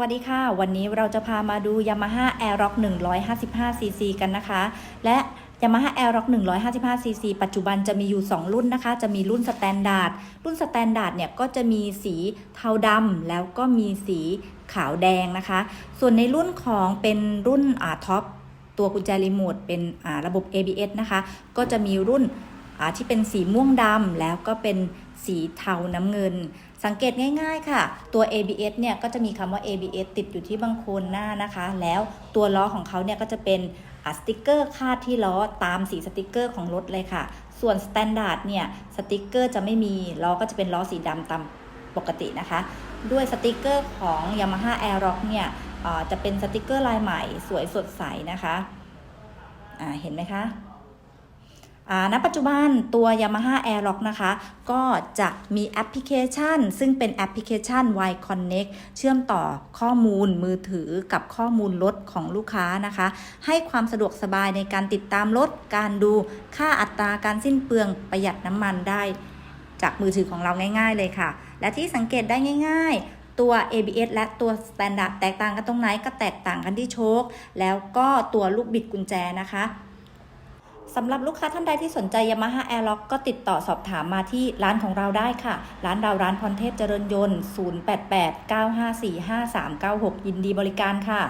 วัสดีค่ะ วันนี้เราจะพามาดู Yamaha Aerox 155cc กันนะคะ และ Yamaha Aerox 155cc ปัจจุบันจะมีอยู่ 2 รุ่นนะคะ จะมีรุ่นสแตนดาร์ด รุ่นสแตนดาร์ดเนี่ยก็จะมีสีเทาดำแล้วก็มีสีขาวแดงนะคะ ส่วนในรุ่นของเป็นรุ่นอ่าท็อปตัวกุญแจรีโมทเป็นอ่าระบบ ABS นะคะ ก็จะมีรุ่น ที่เป็นสีม่วงดำแล้วก็เป็นสีเทาน้ำเงิน สังเกตง่ายๆค่ะ ตัว ABS เนี่ยก็จะมีคำว่า ABS ติดอยู่ที่บังโคลนหน้านะคะ แล้วตัวล้อของเขาเนี่ยก็จะเป็นสติกเกอร์คาดที่ล้อตามสีสติกเกอร์ของรถเลยค่ะ ส่วนสแตนดาร์ดเนี่ยสติกเกอร์จะไม่มีล้อก็จะเป็นล้อสีดำตามปกตินะคะ ด้วยสติกเกอร์ของ Yamaha Aerox เนี่ยจะเป็นสติกเกอร์ลายใหม่สวยสดใสนะคะเห็นไหมคะ ณปัจจุบันตัว Yamaha Airlock นะคะ ก็จะมีแอปพลิเคชัน ซึ่งเป็นแอปพลิเคชัน Y Connect เชื่อมต่อข้อมูลมือถือกับข้อมูลรถของลูกค้านะคะ ให้ความสะดวกสบายในการติดตามรถ การดูค่าอัตราการสิ้นเปลืองประหยัดน้ำมันได้ จากมือถือของเราง่าย ๆ เลยค่ะ และที่สังเกตได้ง่าย ๆตัว ABS และตัว Standard แตกต่างกันตรงไหนก็แตกต่างกันที่โชค แล้วก็ตัวลูกบิดกุญแจนะคะ สำหรับลูกค้าท่านใดที่สนใจ Yamaha Airlock ก็ติดต่อสอบถามมาที่ร้านของเราได้ค่ะ ร้านเราร้านพรเทพเจริญยนต์ 088 954 5396 ยินดีบริการค่ะ